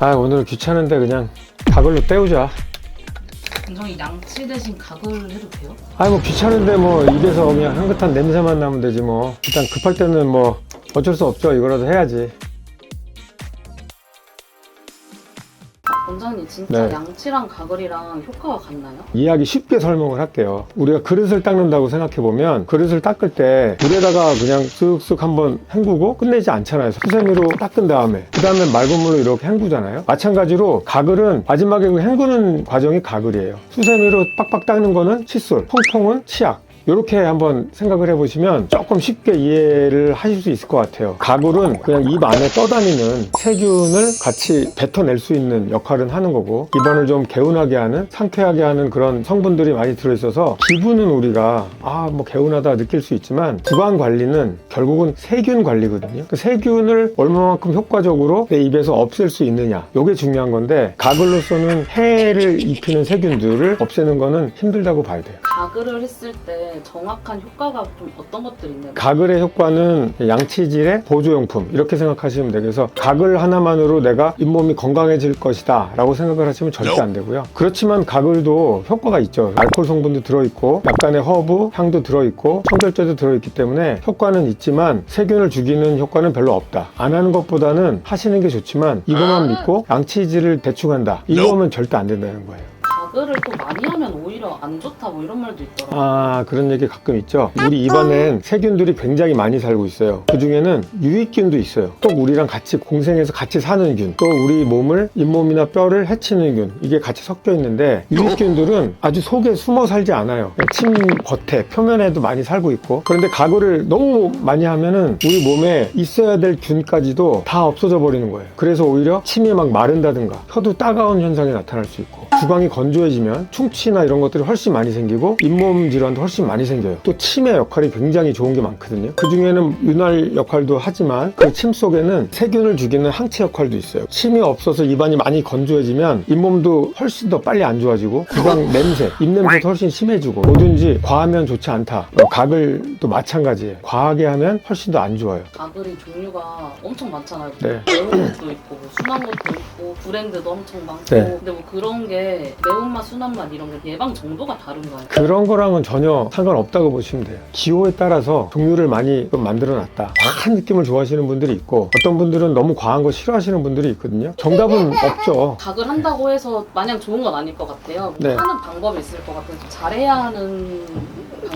아 오늘 귀찮은데 그냥 가글로 때우자. 저희 양치 대신 가글 해도 돼요? 아이 뭐 귀찮은데 뭐 입에서 그냥 향긋한 냄새만 나면 되지 뭐. 일단 급할 때는 뭐 어쩔 수 없죠. 이거라도 해야지 원장님 진짜 네. 양치랑 가글이랑 효과가 같나요? 이해하기 쉽게 설명을 할게요. 우리가 그릇을 닦는다고 생각해 보면 그릇을 닦을 때 물에다가 그냥 쓱쓱 한번 헹구고 끝내지 않잖아요. 수세미로 닦은 다음에. 그 다음에 맑은 물로 이렇게 헹구잖아요. 마찬가지로 가글은 마지막에 그 헹구는 과정이 가글이에요. 수세미로 빡빡 닦는 거는 칫솔 퐁퐁은 치약 이렇게 한번 생각을 해보시면 조금 쉽게 이해를 하실 수 있을 것 같아요. 가글은 그냥 입 안에 떠다니는 세균을 같이 뱉어낼 수 있는 역할은 하는 거고 입안을 좀 개운하게 하는 상쾌하게 하는 그런 성분들이 많이 들어있어서 기분은 우리가 아 뭐 개운하다 느낄 수 있지만 구강 관리는 결국은 세균 관리거든요. 그 세균을 얼마만큼 효과적으로 내 입에서 없앨 수 있느냐 이게 중요한 건데 가글로서는 해를 입히는 세균들을 없애는 거는 힘들다고 봐야 돼요. 가글을 했을 때 정확한 효과가 좀 어떤 것들이 있나요? 가글의 효과는 양치질의 보조용품 이렇게 생각하시면 돼요. 그래서 가글 하나만으로 내가 잇몸이 건강해질 것이다 라고 생각을 하시면 절대 안 되고요. 그렇지만 가글도 효과가 있죠. 알코올 성분도 들어있고 약간의 허브 향도 들어있고 청결제도 들어있기 때문에 효과는 있지만 세균을 죽이는 효과는 별로 없다. 안 하는 것보다는 하시는 게 좋지만 이것만 믿고 양치질을 대충 한다. 이거면 절대 안 된다는 거예요. 가글을 또 많이 하면 오히려 안 좋다 뭐 이런 말도 있더라고요. 아 그런 얘기 가끔 있죠. 우리 입안엔 세균들이 굉장히 많이 살고 있어요. 그 중에는 유익균도 있어요. 또 우리랑 같이 공생해서 같이 사는 균 또 우리 몸을 잇몸이나 뼈를 해치는 균 이게 같이 섞여 있는데 유익균들은 아주 속에 숨어 살지 않아요. 침 겉에 표면에도 많이 살고 있고. 그런데 가글을 너무 많이 하면은 우리 몸에 있어야 될 균까지도 다 없어져 버리는 거예요. 그래서 오히려 침이 막 마른다든가 혀도 따가운 현상이 나타날 수 있고 구강이 건조해지면 충치나 이런 것 들이 훨씬 많이 생기고 잇몸 질환도 훨씬 많이 생겨요. 또 침의 역할이 굉장히 좋은 게 많거든요. 그 중에는 윤활 역할도 하지만 그 침 속에는 세균을 죽이는 항체 역할도 있어요. 침이 없어서 입안이 많이 건조해지면 잇몸도 훨씬 더 빨리 안 좋아지고 구강 냄새, 입 냄새도 훨씬 심해지고 뭐든지 과하면 좋지 않다. 어, 가글도 마찬가지예요. 과하게 하면 훨씬 더 안 좋아요. 가글이 종류가 엄청 많잖아요. 네. 매운 것도 있고 뭐 순한 것도 있고 브랜드도 엄청 많고 네. 근데 뭐 그런 게 매운맛, 순한맛 이런 게 예방 정도가 다른가요? 그런 거랑은 전혀 상관없다고 보시면 돼요. 기호에 따라서 종류를 많이 좀 만들어 놨다. 과한 느낌을 좋아하시는 분들이 있고 어떤 분들은 너무 과한 거 싫어하시는 분들이 있거든요. 정답은 없죠. 가글 한다고 해서 마냥 좋은 건 아닐 것 같아요. 네. 하는 방법이 있을 것 같아서 좀 잘해야 하는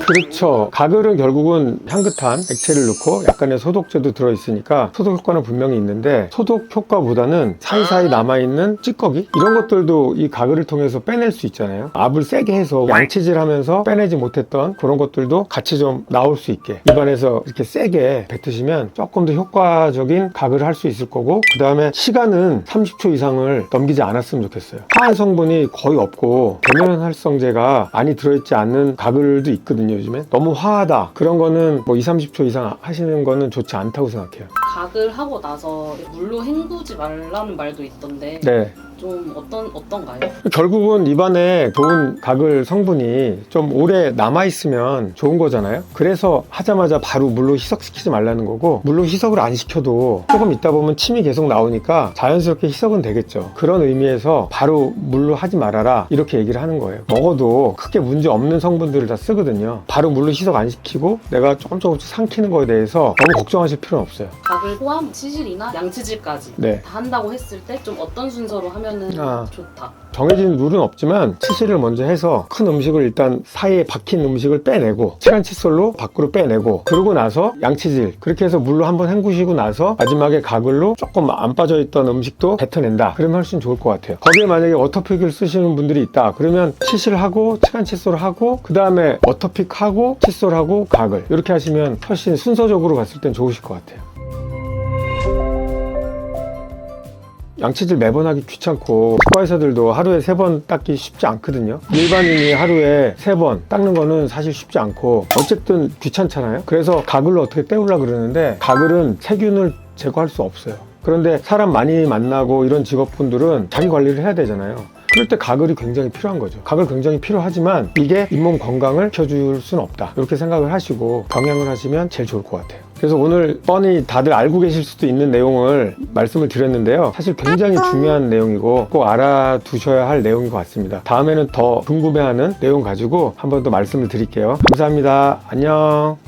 그렇죠. 가글은 결국은 향긋한 액체를 넣고 약간의 소독제도 들어있으니까 소독 효과는 분명히 있는데 소독 효과보다는 사이사이 남아있는 찌꺼기 이런 것들도 이 가글을 통해서 빼낼 수 있잖아요. 압을 세게 해서 양치질 하면서 빼내지 못했던 그런 것들도 같이 좀 나올 수 있게 입안에서 이렇게 세게 뱉으시면 조금 더 효과적인 가글을 할 수 있을 거고 그 다음에 시간은 30초 이상을 넘기지 않았으면 좋겠어요. 화한 성분이 거의 없고 계면활성제가 많이 들어있지 않는 가글도 있거든요 요즘에 너무 화하다 그런 거는 뭐 2, 30초 이상 하시는 거는 좋지 않다고 생각해요. 가글 하고 나서 물로 헹구지 말라는 말도 있던데 네. 좀 어떤 어떤가요? 결국은 입안에 좋은 가글 성분이 좀 오래 남아 있으면 좋은 거잖아요. 그래서 하자마자 바로 물로 희석시키지 말라는 거고, 물로 희석을 안 시켜도 조금 있다 보면 침이 계속 나오니까 자연스럽게 희석은 되겠죠. 그런 의미에서 바로 물로 하지 말아라. 이렇게 얘기를 하는 거예요. 먹어도 크게 문제 없는 성분들을 다 쓰거든요. 바로 물로 희석 안 시키고 내가 조금 조금씩 삼키는 거에 대해서 너무 걱정하실 필요는 없어요. 가글 포함 치질이나 양치질까지 네. 다 한다고 했을 때 좀 어떤 순서로 하면 은 아. 좋다. 정해진 룰은 없지만 치실을 먼저 해서 큰 음식을 일단 사이에 박힌 음식을 빼내고 시간 칫솔로 밖으로 빼내고 그러고 나서 양치질 그렇게 해서 물로 한번 헹구시고 나서 마지막에 가글로 조금 안 빠져있던 음식도 뱉어낸다 그러면 훨씬 좋을 것 같아요 거기에 만약에 워터픽을 쓰시는 분들이 있다 그러면 치실하고 시간 칫솔하고 그 다음에 워터픽하고 칫솔하고 가글 이렇게 하시면 훨씬 순서적으로 갔을 땐 좋으실 것 같아요 양치질 매번 하기 귀찮고 치과 의사들도 하루에 세 번 닦기 쉽지 않거든요 일반인이 하루에 세 번 닦는 거는 사실 쉽지 않고 어쨌든 귀찮잖아요 그래서 가글로 어떻게 때우려 그러는데 가글은 세균을 제거할 수 없어요 그런데 사람 많이 만나고 이런 직업분들은 자기 관리를 해야 되잖아요 그럴 때 가글이 굉장히 필요한 거죠. 가글 굉장히 필요하지만 이게 잇몸 건강을 켜줄 수는 없다. 이렇게 생각을 하시고 병행을 하시면 제일 좋을 것 같아요. 그래서 오늘 뻔히 다들 알고 계실 수도 있는 내용을 말씀을 드렸는데요. 사실 굉장히 중요한 내용이고 꼭 알아두셔야 할 내용인 것 같습니다. 다음에는 더 궁금해하는 내용 가지고 한 번 더 말씀을 드릴게요. 감사합니다. 안녕.